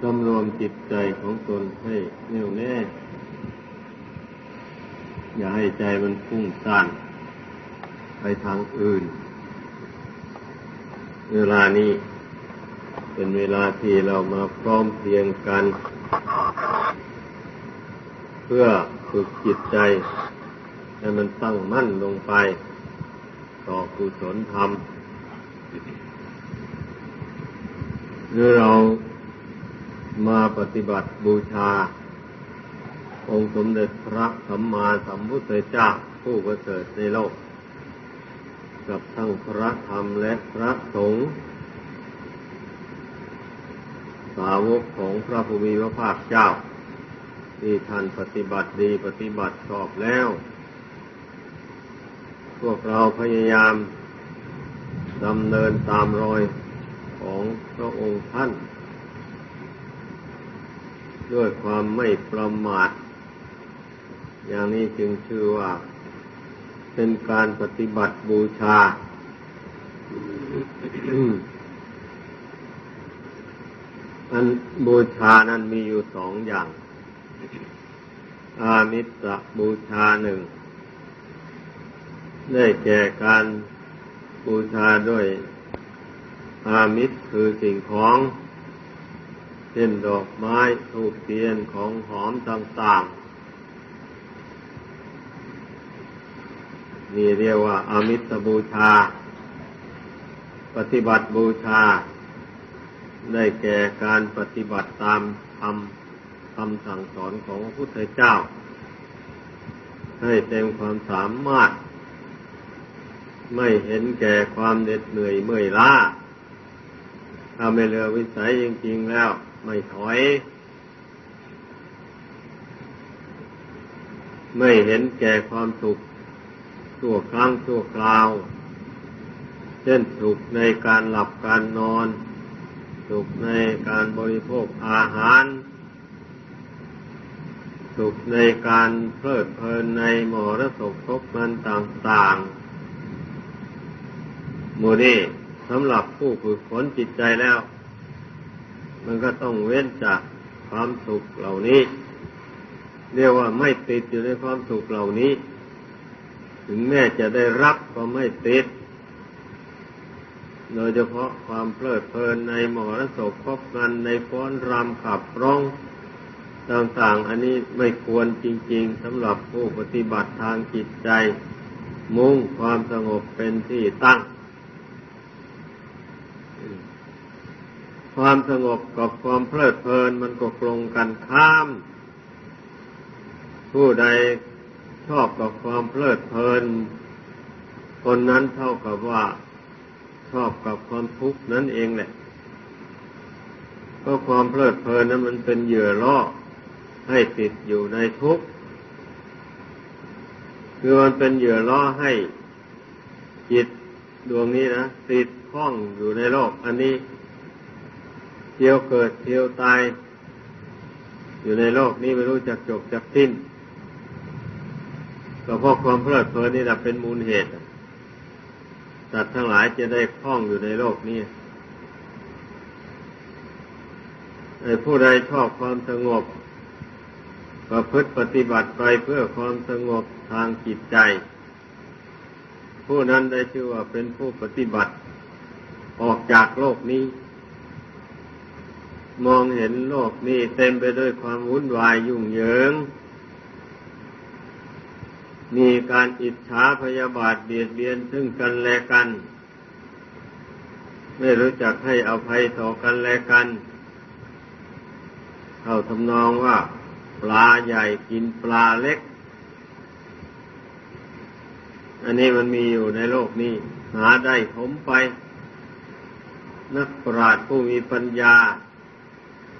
สำรวมจิตใจของตนให้แน่วแน่ อย่าให้ใจมันพุ่งซ่านไปทางอื่น เวลานี้เป็นเวลาที่เรามาพร้อมเพรียงกัน เพื่อฝึกจิตใจ ให้มันตั้งมั่นลงไป ต่อกุศลธรรมหรือเรา มาปฏิบัติบูชา องค์สมเด็จพระสัมมาสัมพุทธเจ้าผู้ประเสริฐในโลก กับทั้งพระธรรมและพระสงฆ์สาวกของพระภูมิพระภาคเจ้า ที่ท่านปฏิบัติดีปฏิบัติชอบแล้ว พวกเราพยายามดำเนินตามรอยของพระองค์ท่าน ด้วยความไม่ประมาท อย่างนี้จึงชื่อว่า เป็นการปฏิบัติบูชา อันบูชานั้นมีอยู่สองอย่าง อามิสบูชาหนึ่ง ได้แก่การบูชาด้วยอามิตรคือสิ่งของ เช่นดอกไม้ทูบเทียนของหอมต่างๆ นี่เรียกว่าอามิตรบูชา ปฏิบัติบูชา ได้แก่การปฏิบัติตามคำคำสั่งสอนของพระพุทธเจ้า ให้เต็มความสามารถ ไม่เห็นแก่ความเหน็ดเหนื่อยเมื่อยล้าถ้าไม่เลือวิสัยจริง ๆ แล้ว ไม่ถอย ไม่เห็นแก่ความสุขชั่วครั้งชั่วคราว เช่นสุขในการหลับการนอน สุขในการบริโภคอาหาร สุขในการเพลิดเพลินในหมอรสพคบมันต่างๆมูนี่สำหรับผู้ฝึกฝนจิตใจแล้ว มันก็ต้องเว้นจากความสุขเหล่านี้ เรียกว่าไม่ติดอยู่ในความสุขเหล่านี้ ถึงแม้จะได้รับก็ไม่ติด โดยเฉพาะความเพลิดเพลินในหมอรสพคบกันในฟ้อนรำขับร้องต่างๆ อันนี้ไม่ควรจริง ๆสำหรับผู้ปฏิบัติทางจิตใจ มุ่งความสงบเป็นที่ตั้ง ความสงบกับความเพลิดเพลินมันก็ตรงกันข้าม ผู้ใดชอบกับความเพลิดเพลิน คนนั้นเท่ากับว่าชอบกับความทุกข์นั่นเองแหละก็ความเพลิดเพลินนั้นมันเป็นเหยื่อล่อให้ติดอยู่ในทุกข์คือมันเป็นเหยื่อล่อให้จิตดวงนี้นะติดข้องอยู่ในโลก อันนี้ ที่ยวเกิดเที่ยวตาย อยู่ในโลกนี้ไม่รู้จักจบจักสิ้นก็เพราะความเพลิดเพลินนี่แหละเป็นมูลเหตุสัตว์ทั้งหลายจะได้คล้องอยู่ในโลกนี้ไอ้ผู้ใดชอบความสงบประพฤติปฏิบัติไปเพื่อความสงบทางจิตใจ ผู้นั้นได้ชื่อว่าเป็นผู้ปฏิบัติ ออกจากโลกนี้ มองเห็นโลกนี้เต็มไปด้วยความวุ่นวายยุ่งเหยิง มีการอิจฉาพยาบาทเบียดเบียนซึ่งกันและกัน ไม่รู้จักให้อภัยต่อกันและกัน เขาทำนองว่า ปลาใหญ่กินปลาเล็ก อันนี้มันมีอยู่ในโลกนี้ หาได้ผมไป นักปราชญ์ผู้มีปัญญา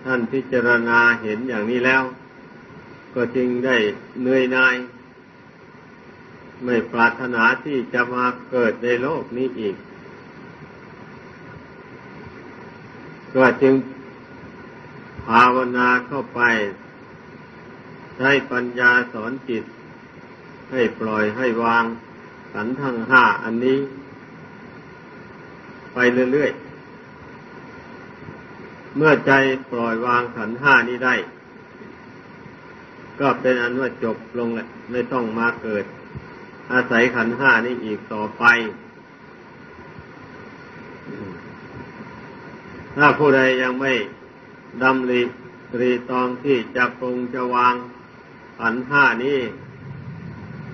ท่านพิจารณาเห็นอย่างนี้แล้ว ก็จึงได้เหนื่อยนาย ไม่ปรารถนาที่จะมาเกิดในโลกนี้อีก ก็จึงภาวนาเข้าไปใช้ปัญญาสอนจิต ให้ปล่อยให้วางขันทั้งห้าอันนี้ ไปเรื่อยๆ เมื่อใจปล่อยวางขันห้านี้ได้ ก็เป็นอันว่าจบลงแหละไม่ต้องมาเกิด อาศัยขันห้านี้อีกต่อไป ถ้าผู้ใดยังไม่ดำริตรีตองที่จะปรงจะวางขันห้านี้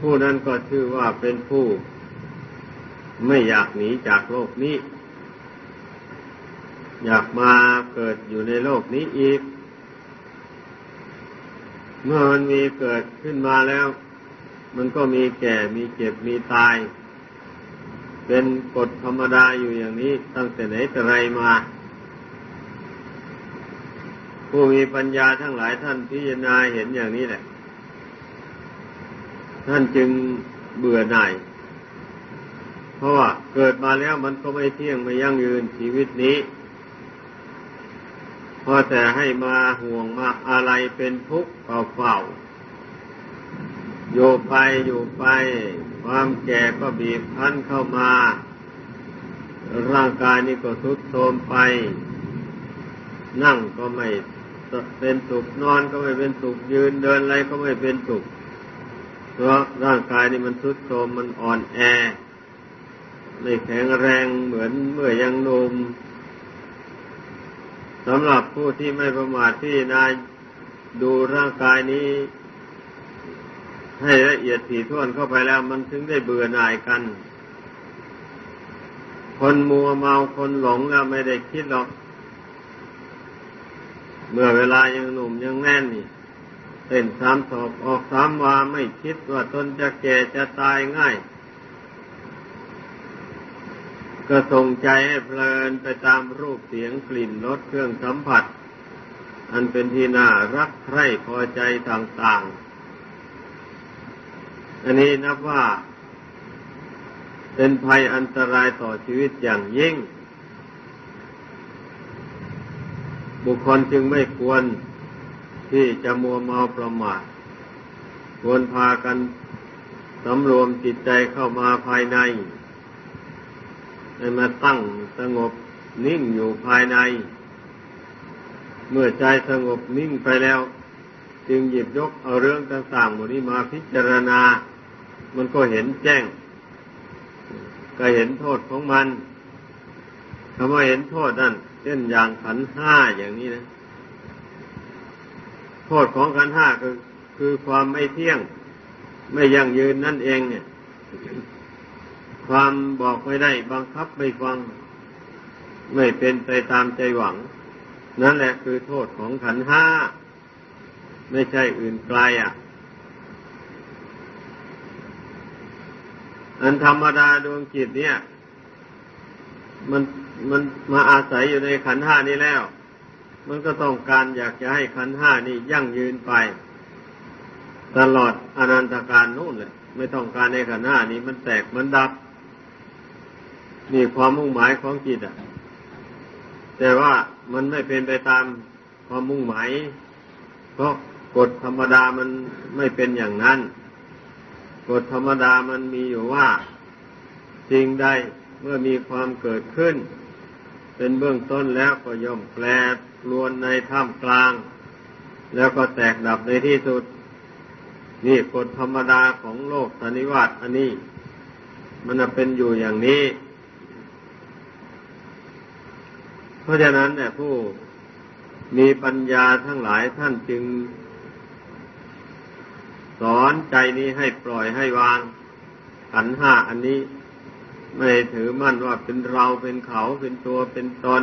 ผู้นั้นก็ชื่อว่าเป็นผู้ ไม่อยากหนีจากโลกนี้ อยากมาเกิดอยู่ในโลกนี้อีก เมื่อมันมีเกิดขึ้นมาแล้ว มันก็มีแก่ มีเจ็บ มีตาย เป็นกฎธรรมดาอยู่อย่างนี้ ตั้งแต่ไหนแต่ไรมา ผู้มีปัญญาทั้งหลายท่านพิจารณาเห็นอย่างนี้แหละ ท่านจึงเบื่อหน่ายเพราะว่าเกิดมาแล้วมันก็ไม่เที่ยงไม่ยั่งยืนชีวิตนี้ พอแต่ให้มาห่วงมาอะไรเป็นทุกข์เปล่าอยู่ไปอยู่ไป ความแก่ก็บีบคั้นเข้ามา ร่างกายนี่ก็ทุดโทรมไป นั่งก็ไม่เป็นสุขนอนก็ไม่เป็นสุขยืนเดินอะไรก็ไม่เป็นสุขเพราะร่างกายนี่มันทุดโทรมมันอ่อนแอ ไม่แข็งแรงเหมือนเมื่อยังนม สำหรับผู้ที่ไม่ประมาทที่นายดูร่างกายนี้ ให้ละเอียดถี่ถ้วนเข้าไปแล้ว มันถึงได้เบื่อหน่ายกัน คนมัวเมาคนหลงแล้วไม่ได้คิดหรอก เมื่อเวลายังหนุ่มยังแน่นนี่เต้นสามศอกออกสามวาไม่คิดว่าตนจะแก่จะตายง่าย ก็ส่งใจให้เพลินไปตามรูปเสียงกลิ่นรสเครื่องสัมผัส อันเป็นที่น่ารักใคร่พอใจต่างๆ อันนี้นับว่า เป็นภัยอันตรายต่อชีวิตอย่างยิ่ง บุคคลจึงไม่ควรที่จะมัวเมาประมาทควรพากันสำรวมจิตใจเข้ามาภายใน ให้มาตั้งสงบนิ่งอยู่ภายใน เมื่อใจสงบนิ่งไปแล้ว จึงหยิบยกเอาเรื่องต่างๆหมดนี้มาพิจารณา มันก็เห็นแจ้ง ก็เห็นโทษของมันคำว่าเห็นโทษนั่นเช่นอย่างขันห้าอย่างนี้นะ โทษของขันห้าคือคือความไม่เที่ยง ไม่ยั่งยืนนั่นเองเนี่ย ความบอกไม่ได้ บังคับไม่ฟัง ไม่เป็นไปตามใจหวัง นั่นแหละคือโทษของขันห้า ไม่ใช่อื่นไกลอะ อันธรรมดาดวงจิตเนี่ย มันมันมาอาศัยอยู่ในขันห้านี้แล้ว มันก็ต้องการอยากจะให้ขันห้านี่ยั่งยืนไป ตลอดอนันตการนู่นเลยไม่ต้องการในขันห้านี้มันแตกมันดับ นี่ความมุ่งหมายของจิตอะ แต่ว่ามันไม่เป็นไปตามความมุ่งหมาย เพราะกฎธรรมดามันไม่เป็นอย่างนั้น กฎธรรมดามันมีอยู่ว่าสิ่งใดเมื่อมีความเกิดขึ้น เป็นเบื้องต้นแล้วก็ย่อมแปรปรวนในท่ามกลาง แล้วก็แตกดับในที่สุด นี่กฎธรรมดาของโลกสันนิวัตอันนี้ มันเป็นอยู่อย่างนี้ เพราะฉะนั้นเนี่ยผู้มีปัญญาทั้งหลายท่านจึง สอนใจนี้ให้ปล่อยให้วางขันห้าอันนี้ ไม่ถือมั่นว่าเป็นเราเป็นเขาเป็นตัวเป็นตน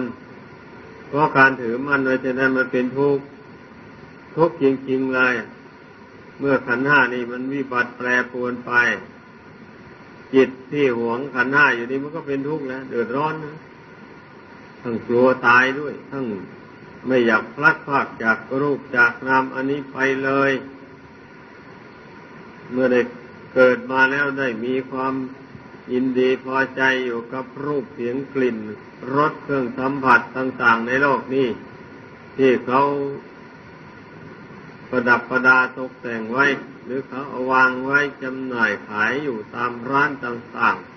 เพราะการถือมั่นไว้จะนั้นมันเป็นทุกข์ทุกข์จริงๆเลย เมื่อขันห้านี่มันวิบัติแปรปรวนไป จิตที่หวงขันห้าอยู่นี่มันก็เป็นทุกข์แล้วเดือดร้อนนะ ทั้งกลัวตายด้วย ทั้งไม่อยากพลัดพรากจากรูปจากนามอันนี้ไปเลย เมื่อได้เกิดมาแล้วได้มีความยินดีพอใจอยู่กับรูปเสียงกลิ่นรสเครื่องสัมผัสต่าง ๆ ในโลกนี้ ที่เขาประดับประดาตกแต่งไว้ หรือเขาเอาวางไว้จำหน่ายขายอยู่ตามร้านต่าง ๆ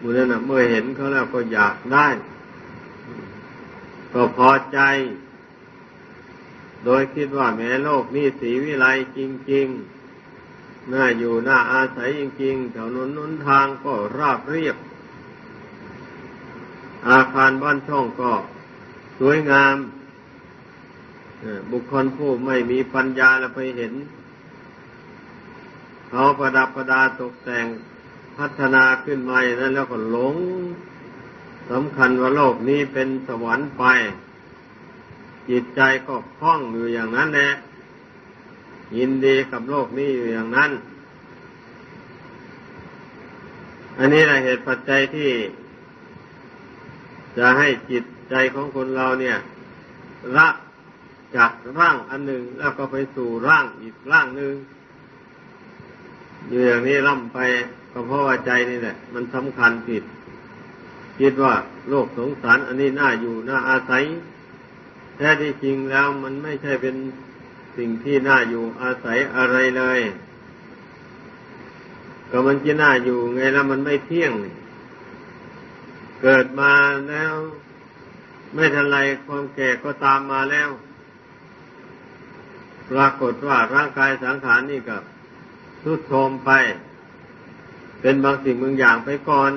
มูนั้นนะเมื่อเห็นเขาแล้วก็อยากได้ ก็พอใจ โดยคิดว่าแม้โลกนี้สีวิไลจริง ๆ น่าอยู่น่าอาศัยจริงๆแถวนุนนุนทางก็ราบเรียบ อาคารบ้านช่องก็สวยงามบุคคลผู้ไม่มีปัญญาแล้วไปเห็น เขาประดับประดาตกแต่ง พัฒนาขึ้นมาอย่างนั้นแล้วก็หลงสำคัญว่าโลกนี้เป็นสวรรค์ไป จิตใจก็คล้องอยู่อย่างนั้นแหละยินดีกับโลกนี้อยู่อย่างนั้น อันนี้แหละเหตุปัจจัยที่ จะให้จิตใจของคนเราเนี่ยละจากร่างอันหนึ่งแล้วก็ไปสู่ร่างอีกร่างหนึ่ง อยู่อย่างนี้ล่ำไปก็เพราะว่าใจนี่แหละ มันสำคัญผิด คิดว่าโลกสงสารอันนี้น่าอยู่น่าอาศัย แท้ที่จริงแล้วมันไม่ใช่เป็นสิ่งที่น่าอยู่อาศัยอะไรเลย ก็มันจะน่าอยู่ไงแล้วมันไม่เที่ยง เกิดมาแล้ว ไม่ทันไรความแก่ก็ตามมาแล้ว ปรากฏว่าร่างกายสังขารนี่กับ ทุดโทมไป เป็นบางสิ่งบางอย่างไปก่อน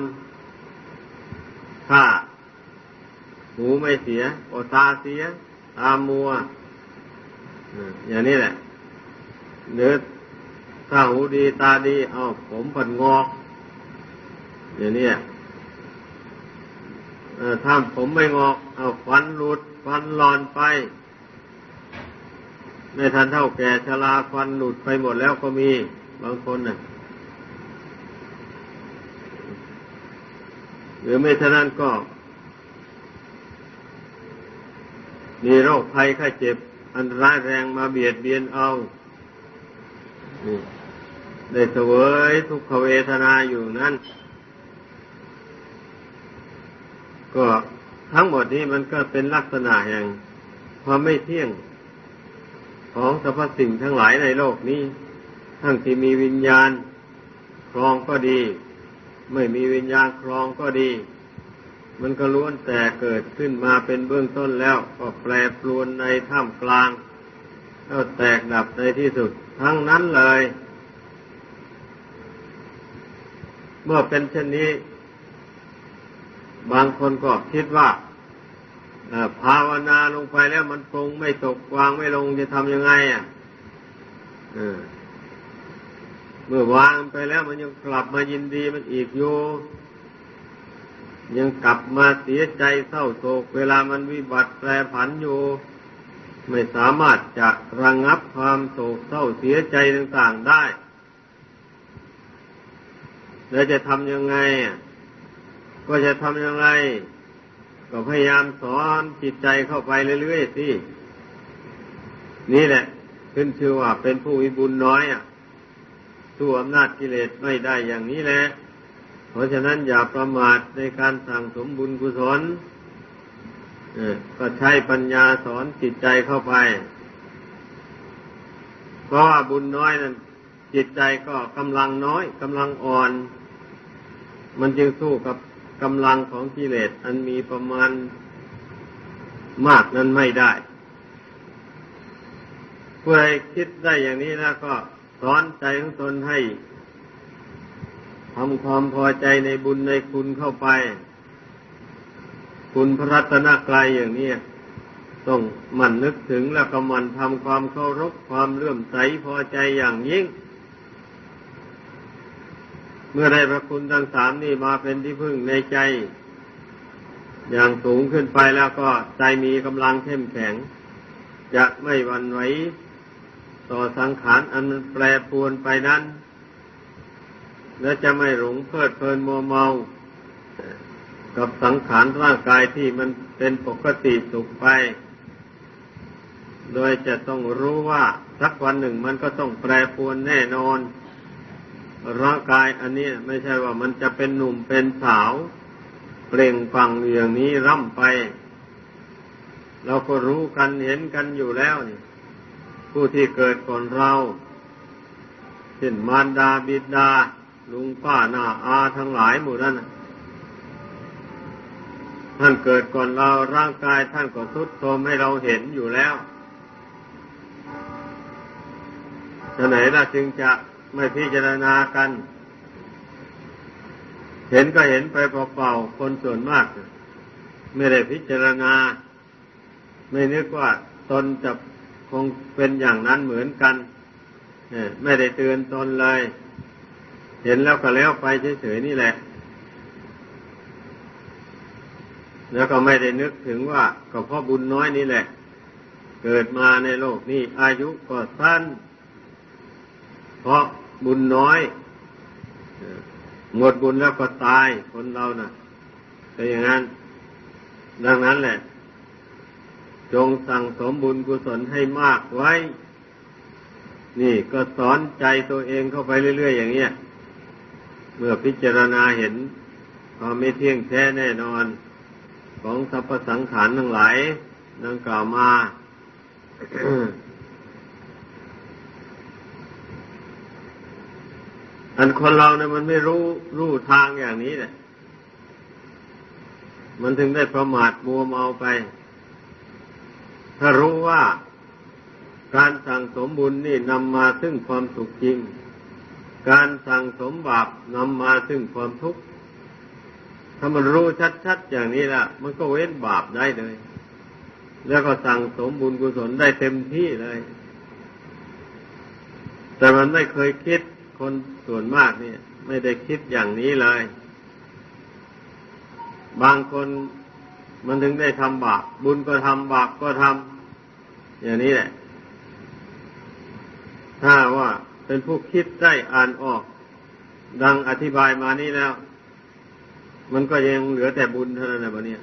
ถ้า หูไม่เสียโอตาเสีย ตามัว อย่างนี้แหละเนื้อถ้าหูดีตาดีเอาผมผันงอก อย่างนี้ถ้าผมไม่งอก เอาฟันหลุด ฟันหลอนไปไม่ทันเท่าแก่ชราฟันหลุดไปหมดแล้วก็มี บางคนน่ะหรือไม่เท่านั้นก็ มีโรคภัยไข้เจ็บ อันร้ายแรงมาเบียดเบียนเอานี่ได้เสวยทุกขเวทนาอยู่นั้น ก็ทั้งหมดนี้มันก็เป็นลักษณะแห่งความไม่เที่ยงของสรรพสิ่งทั้งหลายในโลกนี้ ทั้งที่มีวิญญาณครองก็ดี ไม่มีวิญญาณครองก็ดี มันก็ล้วนแต่เกิดขึ้นมาเป็นเบื้องต้นแล้วก็แปรปรวนในท่ามกลางแล้วแตกดับในที่สุดทั้งนั้นเลย เมื่อเป็นเช่นนี้ บางคนก็คิดว่าภาวนาลงไปแล้วมันคงไม่ตกวางไม่ลงจะทำยังไง อะ เมื่อวางไปแล้วมันยังกลับมายินดีมันอีกอยู่ยังกลับมาเสียใจเศร้าโศก เวลามันวิบัติแปรผันอยู่ ไม่สามารถจะระงงับความโศกเศร้าเสียใจต่างๆได้ แล้วจะทำยังไงอะก็จะทำยังไง ก็พยายามสอนจิตใจเข้าไปเรื่อยๆสินี่แหละ ขึ้นชื่อว่าเป็นผู้มีบุญน้อยอะ สู้อำนาจกิเลสไม่ได้อย่างนี้แหละ เพราะฉะนั้นอย่าประมาทในการสั่งสมบุญกุศลก็ใช้ปัญญาสอนจิตใจเข้าไป เพราะว่าบุญน้อยนั้นจิตใจก็กำลังน้อยกำลังอ่อน มันจึงสู้กับกำลังของกิเลสอันมีประมาณมากนั้นไม่ได้ผู้ใดคิดได้อย่างนี้แล้วก็ สอนใจของตนให้ทำความพอใจในบุญในคุณเข้าไป คุณพระรัตนกรายอย่างนี้ต้องมั่นนึกถึงแล้วก็มั่นทำความเคารพความเลื่อมใสพอใจอย่างยิ่ง เมื่อได้พระคุณทั้งสามนี่มาเป็นที่พึ่งในใจ อย่างสูงขึ้นไปแล้วก็ใจมีกำลังเข้มแข็ง จะไม่หวั่นไหว ต่อสังขารอันมันแปรปรวนไปนั้น และจะไม่หลงเพลิดเพลินมัวเมา กับสังขารร่างกายที่มันเป็นปกติสุขไป โดยจะต้องรู้ว่าสักวันหนึ่งมันก็ต้องแปรปรวนแน่นอน ร่างกายอันนี้ไม่ใช่ว่ามันจะเป็นหนุ่มเป็นสาว เปล่งปังอย่างนี้ร่ำไป เราก็รู้กันเห็นกันอยู่แล้วนี่ ผู้ที่เกิดก่อนเราเช่นมารดาบิดา ลุงป้าหน้าอาทั้งหลายหมู่นั้นท่านเกิดก่อนเราร่างกายท่านก็ทุดโทรมให้เราเห็นอยู่แล้วจะไหนล่ะจึงจะไม่พิจารณากัน เห็นก็เห็นไปเปล่าๆคนส่วนมาก ไม่ได้พิจารณา ไม่นึกว่าตนจะ คงเป็นอย่างนั้นเหมือนกันเออไม่ได้เตือนตนเลย เห็นแล้วก็แล้วไปเฉยๆนี่แหละ แล้วก็ไม่ได้นึกถึงว่าก็เพราะบุญน้อยนี่แหละ เกิดมาในโลกนี้ อายุก็สั้น เพราะบุญน้อยหมดบุญแล้วก็ตายคนเรานะ่ะแต่อย่างนั้น ดังนั้นแหละ จงสั่งสมบุญกุศลให้มากไว้ นี่ก็สอนใจตัวเองเข้าไปเรื่อย ๆ อย่างเงี้ย เมื่อพิจารณาเห็นความไม่เที่ยงแท้แน่นอน ของสรรพสังขารทั้งหลายดังกล่าวมาอันคนเราเนี่ยมันไม่รู้รู้ทางอย่างนี้แหละ มันถึงได้ประมาทมัวเมาไป ถ้ารู้ว่าการสั่งสมบุญนี่นำมาซึ่งความสุขจริง การสั่งสมบาปนำมาซึ่งความทุกข์ ถ้ามันรู้ชัดๆอย่างนี้ละมันก็เว้นบาปได้เลย แล้วก็สั่งสมบุญกุศลได้เต็มที่เลย แต่มันไม่เคยคิดคนส่วนมากเนี่ย ไม่ได้คิดอย่างนี้เลย บางคนมันถึงได้ทำบาป บุญก็ทำบาปก็ทำ อย่างนี้แหละ ถ้าว่าเป็นผู้คิดได้อ่านออก ดังอธิบายมานี้แล้ว มันก็ยังเหลือแต่บุญเท่านั้นนะบัเนี่ย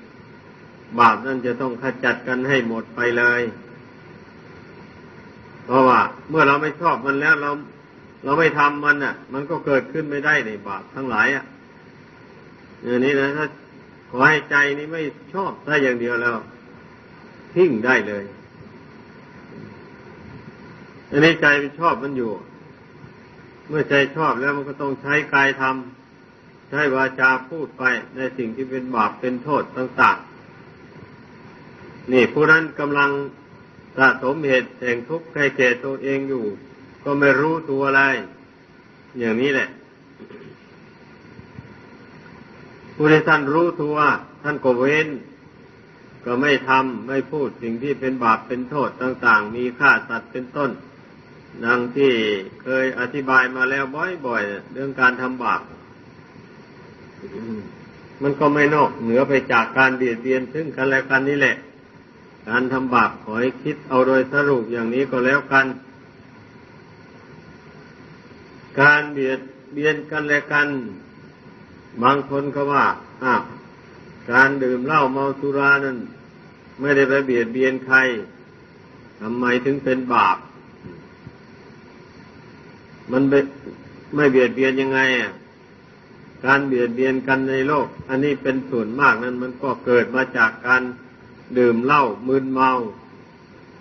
บาปนั่นจะต้องขจัดกันให้หมดไปเลย เพราะว่า เมื่อเราไม่ชอบมันแล้วเรา เราไม่ทำมันอะ มันก็เกิดขึ้นไม่ได้ในบาปทั้งหลายอะอย่างนี้นะถ้าขอให้ใจนี้ไม่ชอบได้อย่างเดียวแล้วทิ้งได้เลย อันนี้ใจมันชอบมันอยู่ เมื่อใจชอบแล้วมันก็ต้องใช้กายทำใช้วาจาพูดไปในสิ่งที่เป็นบาปเป็นโทษต่างๆ นี่ผู้นั้นกำลังสะสมเหตุแห่งทุกข์ให้แก่ตัวเองอยู่ ก็ไม่รู้ตัวอะไร อย่างนี้แหละผู้ที่ท่านรู้ตัว ท่านก็เว้น ก็ไม่ทำไม่พูดสิ่งที่เป็นบาปเป็นโทษต่าง ๆ มีฆ่าสัตว์เป็นต้น ดังที่เคยอธิบายมาแล้วบ่อยๆเรื่องการทำบาปมันก็ไม่นอกเหนือไปจากการเบียดเบียนซึ่งกันและกันนี่แหละ การทำบาปขอให้คิดเอาโดยสรุปอย่างนี้ก็แล้วกัน การเบียดเบียนกันและกัน บางคนก็ว่าอ้าวการดื่มเหล้าเมาสุรานั้น ไม่ได้ไปเบียดเบียนใครทำไมถึงเป็นบาป มันไม่เบียดเบียนยังไงอะการเบียดเบียนกันในโลก อันนี้เป็นส่วนมากนั้นมันก็เกิดมาจากการดื่มเหล้ามึนเมา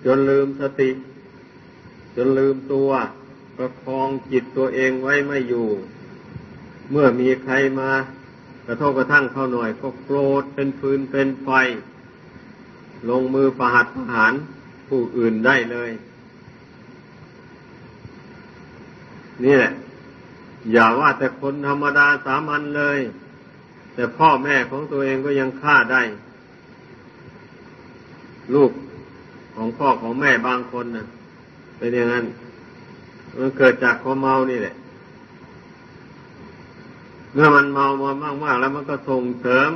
จนลืมสติ จนลืมตัวประคองจิตตัวเองไว้ไม่อยู่ เมื่อมีใครมากระทบกระทั่งเข้าหน่อย ก็โกรธเป็นฟืนเป็นไฟ ลงมือประหัตประหารผู้อื่นได้เลย นี่แหละ อย่าว่าแต่คนธรรมดาสามัญเลย แต่พ่อแม่ของตัวเองก็ยังฆ่าได้ ลูกของพ่อของแม่บางคนนะเป็นอย่างนั้น มันเกิดจากความเมานี่แหละ เมื่อมันเมามามากๆแล้วมันก็ส่งเสริม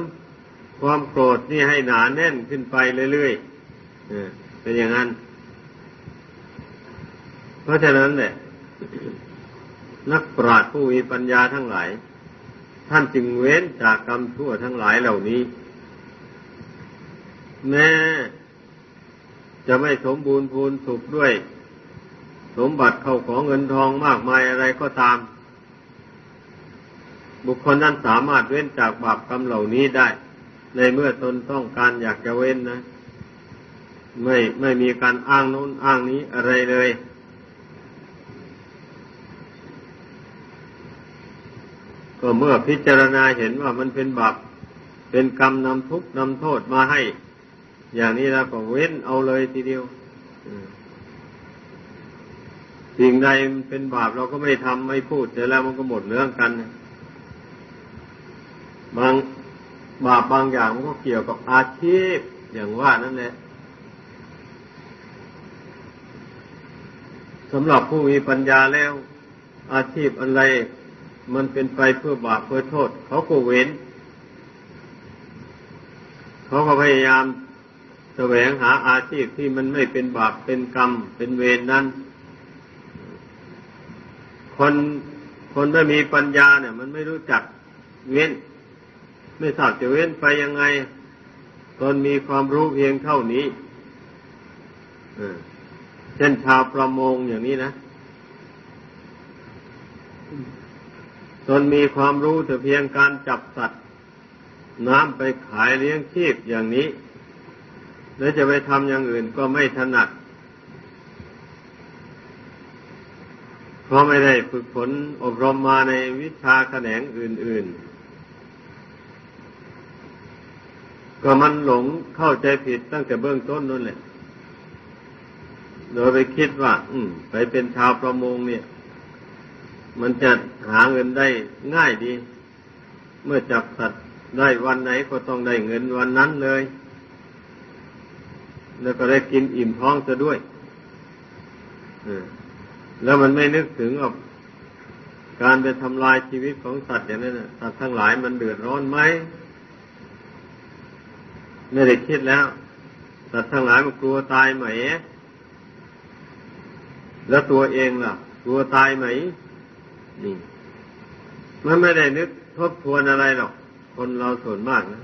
ความโกรธนี่ให้หนาแน่นขึ้นไปเรื่อยๆเป็นอย่างนั้น เพราะฉะนั้นเนี่ย นักปราชญ์ผู้มีปัญญาทั้งหลาย ท่านจึงเว้นจากกรรมชั่วทั้งหลายเหล่านี้ แม้จะไม่สมบูรณ์พูนสุขด้วย สมบัติเข้าของเงินทองมากมายอะไรก็ตาม บุคคลนั้นสามารถเว้นจากบาปกรรมเหล่านี้ได้ ในเมื่อตนต้องการอยากจะเว้นนะ ไม่ไม่มีการอ้างโน้นอ้างนี้อะไรเลย ก็เมื่อพิจารณาเห็นว่ามันเป็นบาปเป็นกรรมนำทุกข์นำโทษมาให้ อย่างนี้แล้วก็เว้นเอาเลยทีเดียวสิ่งใดเป็นบาปเราก็ไม่ทำไม่พูดเสร็จแล้วมันก็หมดเรื่องกันบางบาปบางอย่างมันก็เกี่ยวกับอาชีพอย่างว่านั่นแหละสำหรับผู้มีปัญญาแล้ว อาชีพอะไร มันเป็นไปเพื่อบาปเพื่อโทษ เขาก็เว้น เขาก็พยายามแสวงหาอาชีพที่มันไม่เป็นบาปเป็นกรรม เป็นเวรนั้น คนคนไม่มีปัญญาเนี่ย มันไม่รู้จักเว้น ไม่ทราบจะเว้นไปยังไง ตนมีความรู้เพียงเท่านี้เออเช่นชาวประมงอย่างนี้นะ ตนมีความรู้แต่เพียงการจับสัตว์ น้ำไปขายเลี้ยงชีพอย่างนี้ แล้วจะไปทำอย่างอื่นก็ไม่ถนัด เพราะไม่ได้ฝึกฝนอบรมมาในวิชาแขนงอื่น ๆ ก็มันหลงเข้าใจผิดตั้งแต่เบื้องต้นนั่นแหละ โดยไปคิดว่า อืม ไปเป็นชาวประมงเนี่ย มันจะหาเงินได้ง่ายดี เมื่อจับสัตว์ได้วันไหนก็ต้องได้เงินวันนั้นเลย แล้วก็ได้กินอิ่มท้องซะด้วยแล้วมันไม่นึกถึงกับการไปทำลายชีวิตของสัตว์อย่างนั้นสัตว์ทั้งหลายมันเดือดร้อนไหมไม่ได้คิดแล้ว สัตว์ทั้งหลายมันกลัวตายไหม แล้วตัวเองล่ะ กลัวตายไหม นี่มันไม่ได้นึกทบทวนอะไรหรอก คนเราส่วนมากนะ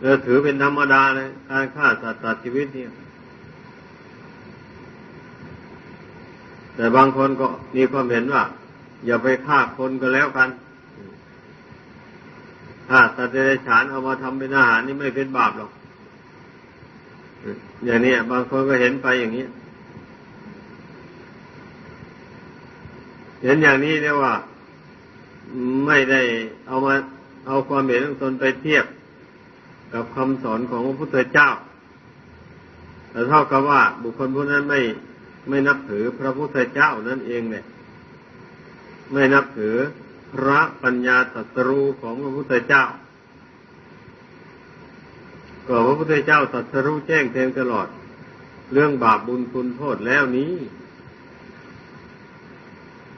เราถือเป็นธรรมดาเลยการฆ่าสัตว์ตัดชีวิตเนี่ย แต่บางคนก็มีความเห็นว่า อย่าไปฆ่าคนก็แล้วกันถ้าสัตว์เดรัจฉานเอามาทำเป็นอาหารนี่ไม่เป็นบาปหรอกอย่างนี้บางคนก็เห็นไปอย่างนี้ เห็นอย่างนี้เรียกว่า ไม่ได้เอามาเอาความเห็นของตนไปเทียบกับคำสอนของพระพุทธเจ้าแต่เท่ากับว่า บุคคลผู้นั้นไม่ไม่นับถือพระพุทธเจ้านั่นเองเนี่ย ไม่นับถือพระปัญญาตรัสรู้ของพระพุทธเจ้าก็พระพุทธเจ้าตรัสรู้แจ้งแทงตลอด เรื่องบาปบุญคุณโทษแล้วนี้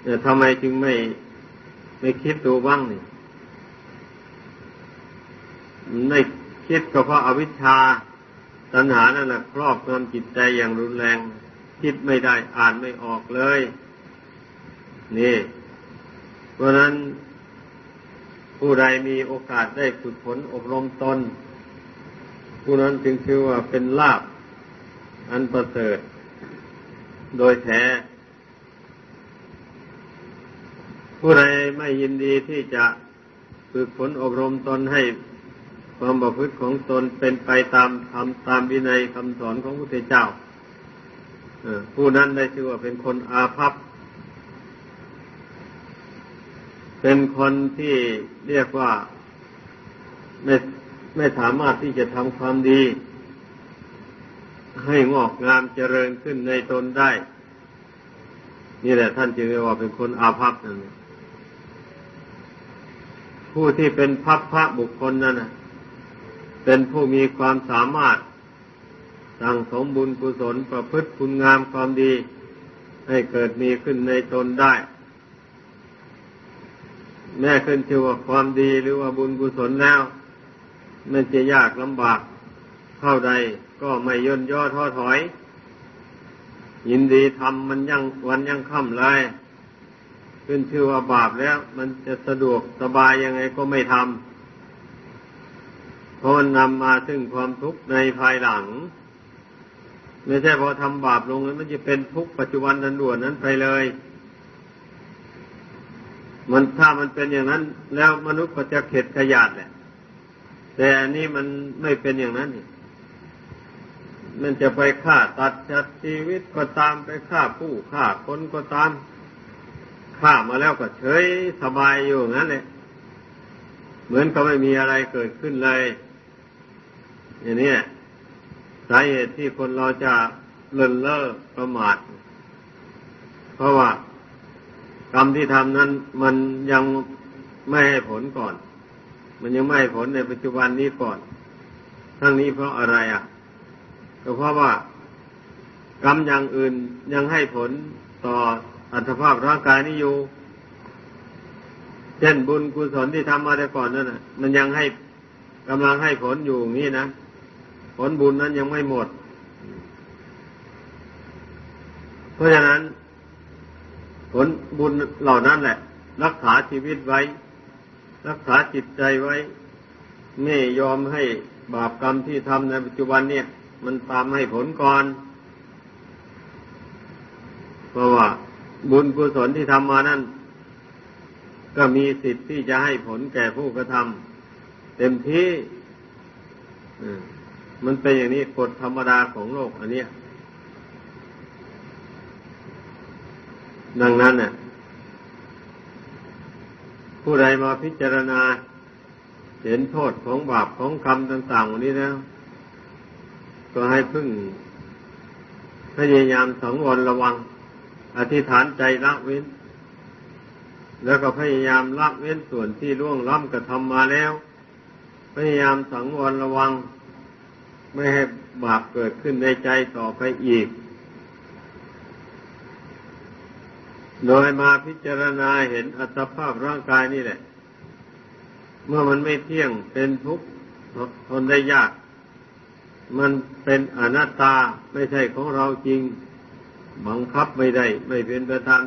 แต่ทำไมจึงไม่ไม่คิดดูบ้างนี่ไม่คิดก็เพราะอาวิชชาตัณหานั่นแหละครอบงำจิตใจอย่างรุนแรง คิดไม่ได้อ่านไม่ออกเลย นี่ เพราะนั้นผู้ใดมีโอกาสได้ฝึกฝนอบรมตน ผู้นั้นจึงชื่อว่าเป็นลาบอันประเสริฐ โดยแท้ ผู้ใดไม่ยินดีที่จะฝึกฝนอบรมตนให้ความประพฤติของตนเป็นไปตามธรรมตามวินัยคำสอนของพระพุทธเจ้าผู้นั้นได้ชื่อว่าเป็นคนอาภัพ เป็นคนที่เรียกว่าไม่ไม่สามารถที่จะทำความดี ให้งอกงามเจริญขึ้นในตนได้ นี่แหละท่านจึงเรียกว่าเป็นคนอาภัพนั่น ผู้ที่เป็นพัพพระบุคคลนั่นนะเป็นผู้มีความสามารถสั่งสมบุญกุศลประพฤติคุณงามความดี ให้เกิดมีขึ้นในตนได้ แม้ขึ้นชื่อว่าความดีหรือว่าบุญกุศลแล้วมันจะยากลำบากเท่าใดก็ไม่ย่นย่อท้อถอย ยินดีทำมันยังวันยังค่ำเลย ขึ้นชื่อว่าบาปแล้ว มันจะสะดวกสบายยังไงก็ไม่ทำเพราะมันนำมาซึ่งความทุกข์ในภายหลัง ไม่ใช่พอทำบาปลงแล้วมันจะเป็นทุกข์ปัจจุบันทันด่วนนั้นไปเลย มันถ้ามันเป็นอย่างนั้น แล้วมนุษย์ก็จะเข็ดขยาดแหละ แต่อันนี้มันไม่เป็นอย่างนั้นนี่มันจะไปฆ่าตัดชัดชีวิตก็ตามไปฆ่าผู้ฆ่าคนก็ตาม ฆ่ามาแล้วก็เฉยสบายอยู่งั้นเลยเหมือนก็ไม่มีอะไรเกิดขึ้นเลย อย่างนี้สาเหตุที่คนเราจะเลินเล่อประมาท เพราะว่ากรรมที่ทำนั้น มันยังไม่ให้ผลก่อน มันยังไม่ให้ผลในปัจจุบันนี้ก่อน ทั้งนี้เพราะอะไรอะ ก็เพราะว่ากรรมอย่างอื่นยังให้ผลต่อ อัตภาพร่างกายนี้อยู่ เช่นบุญกุศลที่ทำมาแต่ก่อนนั่นนะมันยังให้กำลังให้ผลอยู่อย่างนี้นะ ผลบุญนั้นยังไม่หมด เพราะฉะนั้น ผลบุญเหล่านั้นแหละ รักษาชีวิตไว้ รักษาจิตใจไว้ ไม่ยอมให้บาปกรรมที่ทำในปัจจุบันเนี่ย มันตามให้ผลก่อน เพราะว่า บุญกุศลที่ทำมานั้นก็มีสิทธิ์ที่จะให้ผลแก่ผู้กระทำเต็มที่มมันเป็นอย่างนี้กฎธรรมดาของโลกอันเนี้ย ดังนั้นเนี่ยผู้ใดมาพิจารณา เห็นโทษของบาปของกรรมต่างๆวันนี้แล้ว ก็ให้พึ่งพยายามสังวรระวัง อธิษฐานใจละเว้น แล้วก็พยายามละเว้นส่วนที่ล่วงล้ำกระทำมาแล้ว พยายามสังวรระวัง ไม่ให้บาปเกิดขึ้นในใจต่อไปอีก โดยมาพิจารณาเห็นอัตภาพร่างกายนี่แหละ เมื่อมันไม่เที่ยงเป็นทุกข์ทนได้ยาก มันเป็นอนัตตาไม่ใช่ของเราจริง บังคับไม่ได้ ไม่เป็นประธาน